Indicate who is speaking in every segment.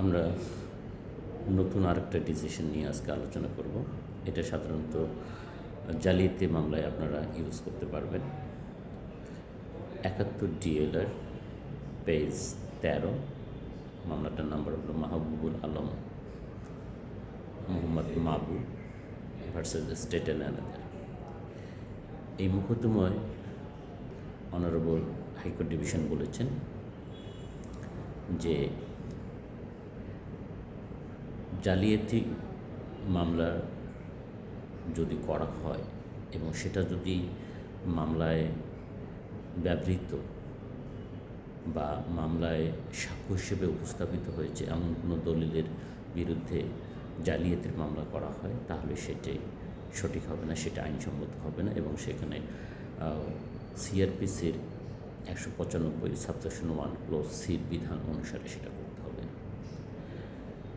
Speaker 1: আমরা নতুন আরেকটা ডিসিশন নিয়ে আজকে আলোচনা করব। এটা সাধারণত জালিয়াতি মামলায় আপনারা ইউজ করতে পারবেন। একাত্তর ডিএলআর পেজ তেরো, মামলাটার নাম্বার হলো Mahbubul Alam, Mohammad Mabu versus state another এই মুকদ্দমায় অনারেবল হাইকোর্ট ডিভিশন বলেছেন যে জালিয়াতি মামলা যদি করা হয় এবং সেটা যদি মামলায় ব্যবহৃত বা মামলায় সাক্ষ্য হিসেবে উপস্থাপিত হয়েছে এমন কোনো দলিলের বিরুদ্ধে জালিয়াতির মামলা করা হয়, তাহলে সেটি সঠিক হবে না, সেটা আইনসম্মত হবে না এবং সেখানে সিআরপিসির একশো পঁচানব্বই সাবসেকশন ওয়ান ক্লোজ সির বিধান অনুসারে সেটা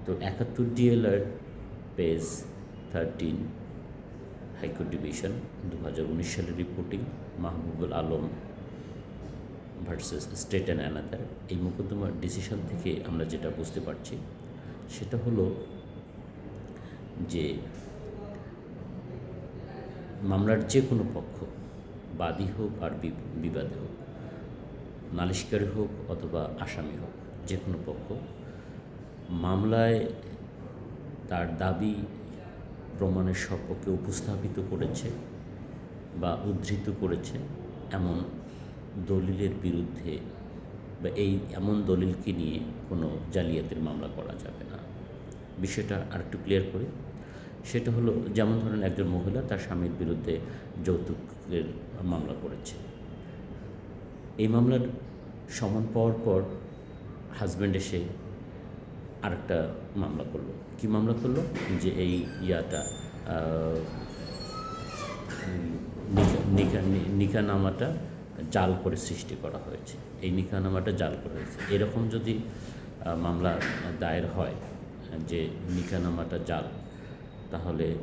Speaker 1: তো একাত্তর DLR page thirteen high court division দু হাজার উনিশ সালের reporting Mahbubul Alam versus state and another এই মোকদ্দমার ডিসিশন থেকে আমরা যেটা বুঝতে পারছি, সেটা হলো যে মামলার যে কোনো পক্ষ, বাদী হোক আর বিবাদী হোক, নালিশকারী হোক অথবা আসামি হোক, যে কোনো পক্ষ মামলায় তার দাবি প্রমাণের সপক্ষে উপস্থাপিত করেছে বা উদ্ধৃত করেছে এমন দলিলের বিরুদ্ধে বা এই এমন দলিলকে নিয়ে কোনো জালিয়াতির মামলা করা যাবে না। বিষয়টা আরেকটু ক্লিয়ার করি। সেটা হলো যেমন ধরেন একজন মহিলা তার স্বামীর বিরুদ্ধে যৌতুকের মামলা করেছে। এই মামলার সমান পাওয়ার পর হাজব্যান্ড এসে আরেকটা মামলা করল। কি মামলা করল? যে এই ইয়াটা আহ, নিকা- নিকা নিকা নামাটা জাল করে সৃষ্টি করা হয়েছে। এই নিকা নামাটা জাল করা হয়েছে। এরকম যদি মামলা দায়ের হয় যে নিকা নামাটা জাল তাহলে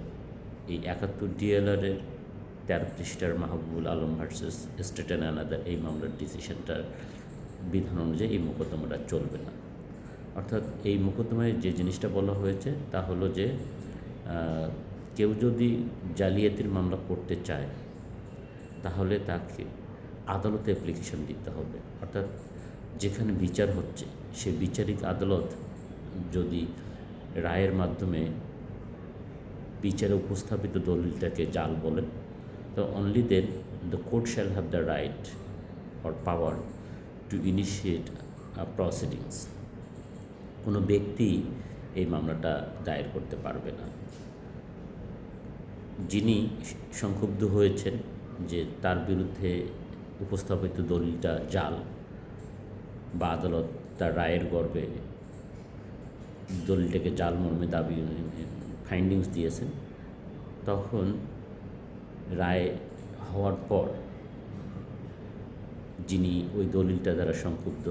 Speaker 1: এই একাত্তর ডিএলআরের তেরো পৃষ্ঠার Mahbubul Alam versus state another এই মামলার ডিসিশনটার বিধান অনুযায়ী এই মোকদ্দমাটা চলবে না। অর্থাৎ এই মোকদ্দমায় যে জিনিসটা বলা হয়েছে তা হলো যে কেউ যদি জালিয়াতির মামলা করতে চায়, তাহলে তাকে আদালতে অ্যাপ্লিকেশন দিতে হবে। অর্থাৎ যেখানে বিচার হচ্ছে, সে বিচারিক আদালত যদি রায়ের মাধ্যমে বিচারে উপস্থাপিত দলিলটাকে জাল বলেন তো only then the court shall have the right or power to initiate proceedings কোনো ব্যক্তি এই মামলাটা দায়ের করতে পারবে না। যিনি সংক্ষুব্ধ হয়েছেন যে তার বিরুদ্ধে উপস্থাপিত দলিলটা জাল বা আদালত তার রায়ের গর্বে দলিলটাকে জাল মর্মে দাবি ফাইন্ডিংস দিয়েছেন, তখন রায় হওয়ার পর যিনি ওই দলিলটা দ্বারা সংক্ষুব্ধ,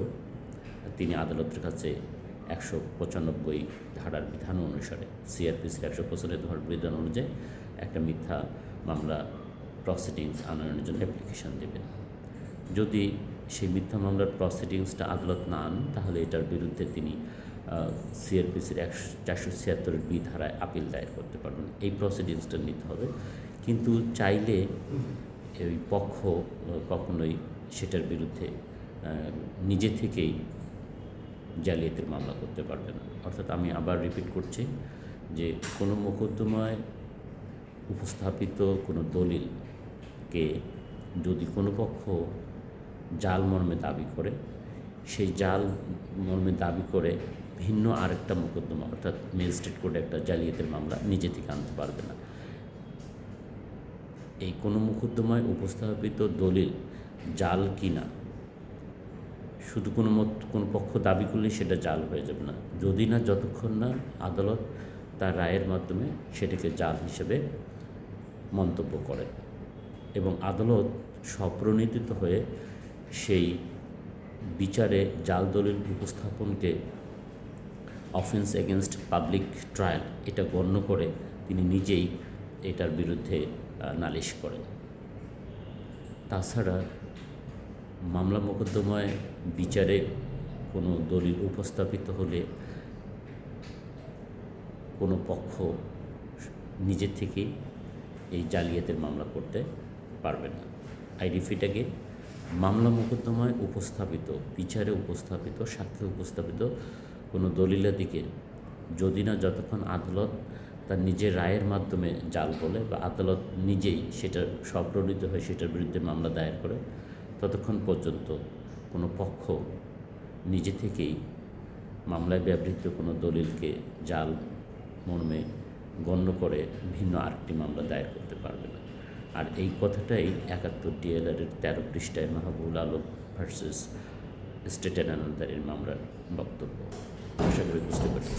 Speaker 1: তিনি আদালতের কাছে একশো পঁচানব্বই ধারার বিধান অনুসারে সিআরপিসির একশো পঁচানব্বই ধারার বিধান অনুযায়ী একটা মিথ্যা মামলা প্রসিডিংস আনয়নের জন্য অ্যাপ্লিকেশন দেবেন যদি সেই মিথ্যা মামলার প্রসিডিংসটা আদালত না আন তাহলে এটার বিরুদ্ধে তিনি সিআরপিসির একশো, চারশো ছিয়াত্তর বি ধারায় আপিল দায়ের করতে পারবেন। এই প্রসিডিংসটা নিতে হবে। কিন্তু চাইলে এই পক্ষ, কখনোই সেটার বিরুদ্ধে নিজে থেকেই জালিয়াতির মামলা করতে পারবে না। অর্থাৎ আমি আবার রিপিট করছি যে কোনো মোকদ্দমায় উপস্থাপিত কোনো দলিলকে যদি কোনো পক্ষ জাল মর্মে দাবি করে, সেই জাল মর্মে দাবি করে ভিন্ন আরেকটা মোকদ্দমা, অর্থাৎ ম্যাজিস্ট্রেট কোর্টে একটা জালিয়াতের মামলা নিজে থেকে আনতে পারবে না। এই কোনো মোকদ্দমায় উপস্থাপিত দলিল জাল কি না শুধু কোনো মত, কোনো পক্ষ দাবি করলে সেটা জাল হয়ে যাবে না। যদি না, যতক্ষণ না আদালত তার রায়ের মাধ্যমে সেটাকে জাল হিসেবে মন্তব্য করে এবং আদালত স্বপ্রণীত হয়ে সেই বিচারে জাল দলিল উপস্থাপনকে অফেন্স এগেনস্ট পাবলিক ট্রায়াল এটা গণ্য করে তিনি নিজেই এটার বিরুদ্ধে নালিশ করেন। তাছাড়া মামলা মোকদ্দমায় বিচারে কোনো দলিল উপস্থাপিত হলে কোনো পক্ষ নিজের থেকেই এই জালিয়াতের মামলা করতে পারবে না। আই রিপিট again, মামলা মোকদ্দমায় উপস্থাপিত, বিচারে উপস্থাপিত সাক্ষী উপস্থাপিত কোনো দলিলাদিকে যদি না যতক্ষণ আদালত তার নিজের রায়ের মাধ্যমে জাল বলে বা আদালত নিজেই সেটা স্বপ্রণীত হয়ে সেটার বিরুদ্ধে মামলা দায়ের করে ততক্ষণ পর্যন্ত কোনো পক্ষ নিজে থেকেই মামলায় ব্যবহৃত কোনো দলিলকে জাল মর্মে গণ্য করে ভিন্ন আরেকটি মামলা দায়ের করতে পারবে না। আর এই কথাটাই একাত্তর ডিএলআরের তেরো পৃষ্ঠায় Mahbul Alam versus state and আনাদারের মামলার বক্তব্য। আশা করি বুঝতে পারছি